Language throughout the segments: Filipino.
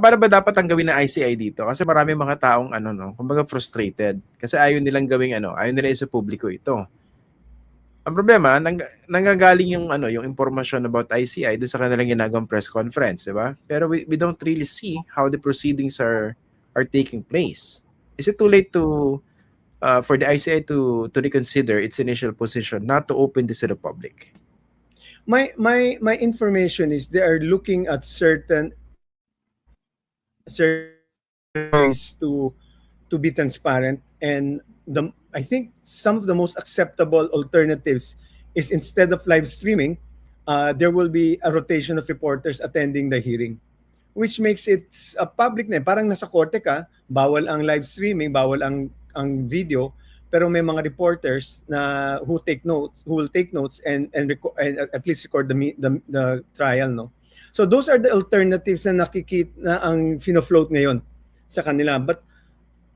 paano ba dapat ang gawin ng ICI dito? Kasi marami mga taong ano no, kumbaga frustrated kasi ayaw nilang gawing ano, ayaw nila isa publiko ito. Ang problema, nang, nanggagaling yung ano, yung impormasyon about ICI doon sa kanilang ginagawang press conference, di ba? Pero we, we don't really see how the proceedings are are taking place. Is it too late to uh, for the ICI to to reconsider its initial position not to open this to the public? my my my information is they are looking at certain ways to to be transparent and the I think some of the most acceptable alternatives is instead of live streaming, uh, there will be a rotation of reporters attending the hearing, which makes it a public na parang nasa korte ka, bawal ang live streaming, bawal ang ang video, pero may mga reporters na who take notes, who will take notes and and, reco- and at least record the, the the trial, no. So those are the alternatives na nakikita na ang fino-float ngayon sa kanila. But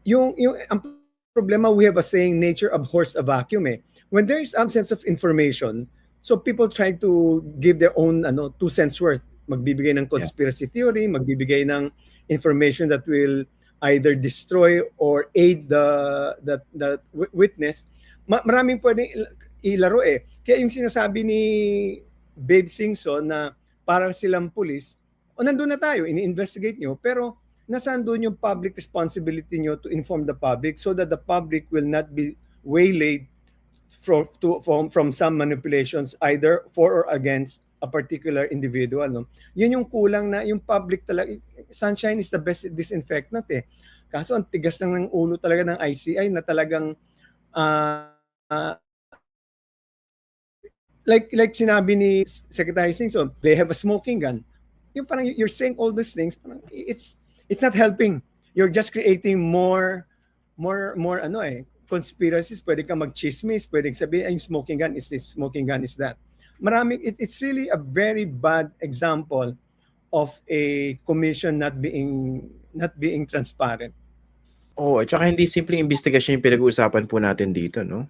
yung yung ang problema we have a saying nature abhors a vacuum eh. When there is absence of information, so people try to give their own ano two cents worth. Magbibigay ng conspiracy theory, magbibigay ng information that will either destroy or aid the the the wi- witness. Ma- maraming pwedeng il- ilaro eh. Kaya yung sinasabi ni Babe Singson na parang silang pulis, o nandun na tayo, ini-investigate nyo, pero nasaan doon yung public responsibility nyo to inform the public so that the public will not be waylaid from, to, from, from some manipulations either for or against a particular individual. No? Yun yung kulang na yung public talaga, sunshine is the best disinfectant eh. Kaso ang tigas lang ng ulo talaga ng ICI na talagang ah, ah, like like sinabi ni Secretary Singson, they have a smoking gun. Yung parang you're saying all these things, parang it's it's not helping. You're just creating more more more ano eh conspiracies. Pwede kang magchismis, pwede sabihin ay smoking gun is this, smoking gun is that. Marami it, it's really a very bad example of a commission not being not being transparent. Oo, at saka hindi simpleng investigasyon yung pinag-uusapan po natin dito, no?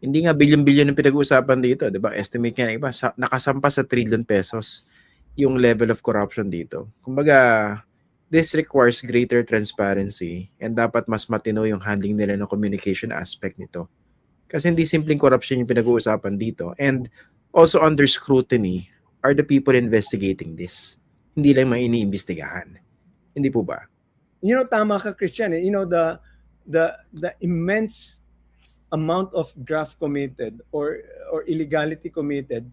Hindi nga billion-billion yung pinag-uusapan dito, di ba? Estimate nga ng iba, sa, nakasampa sa trillion pesos yung level of corruption dito. Kumbaga, this requires greater transparency and dapat mas matino yung handling nila ng communication aspect nito. Kasi hindi simpleng corruption yung pinag-uusapan dito. And also under scrutiny are the people investigating this. Hindi lang mga iniimbestigahan. Hindi po ba? you know tama ka Christian you know the the the immense amount of graft committed or or illegality committed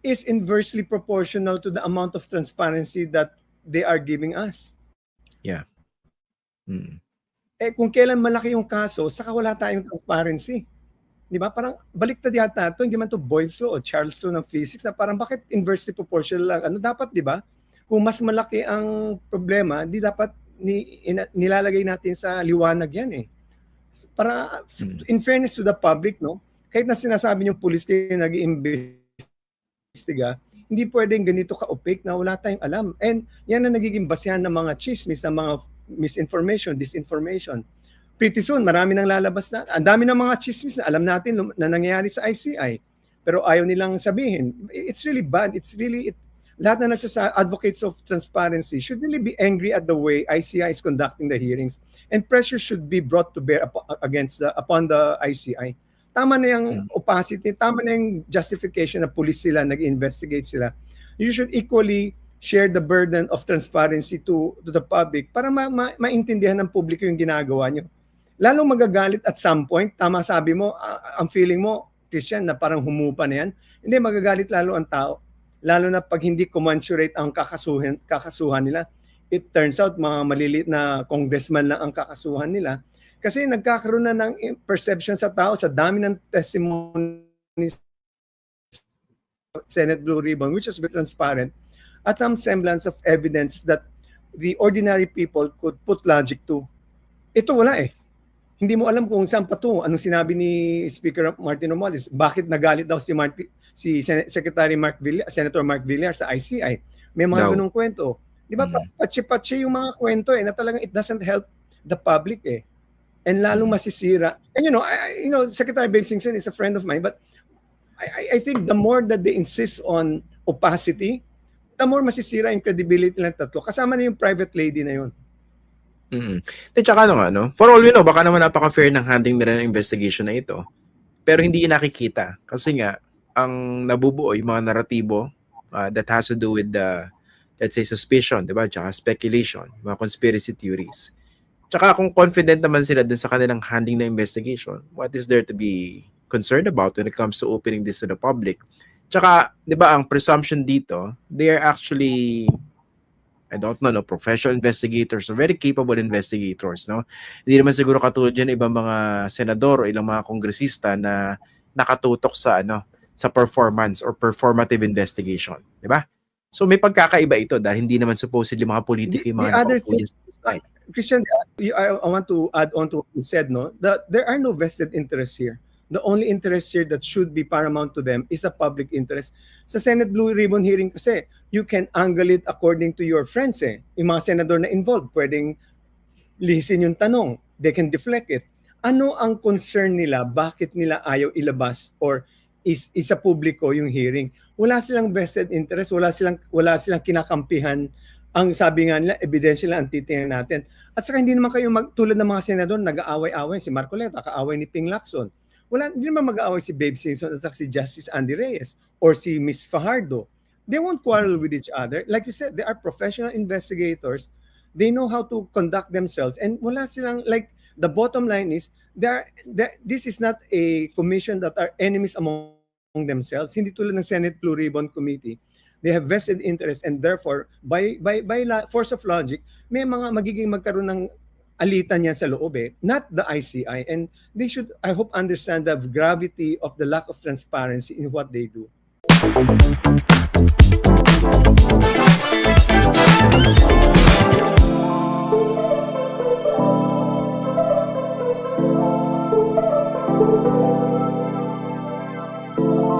is inversely proportional to the amount of transparency that they are giving us. Mm. eh kung kailan malaki yung kaso saka wala tayong transparency. Di ba? Parang baliktad yata to. Hindi man to Boyle's law o Charles law ng physics na parang bakit inversely proportional lang? Ano dapat di ba? Kung mas malaki ang problema di dapat ni, ina- nilalagay natin sa liwanag yan eh para Mm. in fairness to the public no kahit na sinasabi yung police kayo nag-iimbestiga hindi pwedeng ganito ka-opaque na wala tayong alam. And yan ang nagiging basehan ng mga chismis ng mga misinformation disinformation. Pretty soon marami nang lalabas na. Ang dami ng mga chismis na alam natin na nangyayari sa ICI pero ayaw nilang sabihin. It's really bad. It's really it, lahat na nagsasa advocates of transparency should really be angry at the way ICI is conducting the hearings and pressure should be brought to bear upo- against the, upon the ICI. Tama na yung opacity, tama na yung justification na police sila, nag-investigate sila. You should equally share the burden of transparency to, to the public para ma, ma, maintindihan ng publiko yung ginagawa nyo. Lalong magagalit at some point, tama sabi mo, ah, ang feeling mo, Christian, na parang humupa na yan. Hindi, magagalit lalo ang tao. Lalo na pag hindi commensurate ang kakasuhan, kakasuhan nila. It turns out, mga maliliit na congressman lang ang kakasuhan nila. Kasi nagkakaroon na ng perception sa tao sa dami ng testimonies Senate Blue Ribbon, which is very transparent, at some semblance of evidence that the ordinary people could put logic to. Ito wala eh. Hindi mo alam kung saan patungo. Anong sinabi ni Speaker Martin Romualdez? Bakit nagalit daw si Martin, si Sen- Secretary Mark Villar, Senator Mark Villar sa ICI? May mga Daw. ganung kwento. Di ba? Mm. Patsi-patsi yung mga kwento eh na talagang it doesn't help the public eh. And lalong Mm. masisira. And you know, I, you know, Secretary Babe Singson is a friend of mine, but I, I- think the more that they insist on opacity, the more masisira yung credibility ng tatlo. Kasama na yung private lady na yun. Mm. At saka ano nga, no? For all we know, baka naman napaka-fair ng handling nila ng investigation na ito. Pero hindi nakikita. Kasi nga, ang nabubuo, yung mga naratibo uh, that has to do with the, let's say, suspicion, di ba? Tsaka speculation, mga conspiracy theories. Tsaka kung confident naman sila dun sa kanilang handling ng investigation, what is there to be concerned about when it comes to opening this to the public? Tsaka, di ba, ang presumption dito, they are actually I don't know, no, professional investigators or very capable investigators, no? Hindi naman siguro katulad yan ibang mga senador o ilang mga kongresista na nakatutok sa ano, sa performance or performative investigation, di ba? So may pagkakaiba ito dahil hindi naman supposedly mga politiko yung The- mga the other sa side. Christian, you- I, I want to add on to what you said, no? That there are no vested interests here. The only interest here that should be paramount to them is a public interest. Sa Senate Blue Ribbon hearing kasi, you can angle it according to your friends eh. Yung mga senador na involved, pwedeng lihisin yung tanong. They can deflect it. Ano ang concern nila? Bakit nila ayaw ilabas or is isa publiko yung hearing? Wala silang vested interest, wala silang wala silang kinakampihan ang sabi nga nila, ebidensya lang ang titingnan natin. At saka hindi naman kayo mag, tulad ng mga senador, nag-aaway-away. Si Marcoleta, kaaway ni Ping Lacson. Wala, hindi naman mag-aaway si Babe Simpson at saka si Justice Andy Reyes or si Miss Fajardo. They won't quarrel with each other. Like you said, they are professional investigators. They know how to conduct themselves. And wala silang, like, the bottom line is, they are, they- this is not a commission that are enemies among themselves. Hindi tulad ng Senate Blue Committee. They have vested interest and therefore by by by la- force of logic may mga magiging magkaroon ng alitan yan sa loob eh. Not the ICI and they should I hope understand the gravity of the lack of transparency in what they do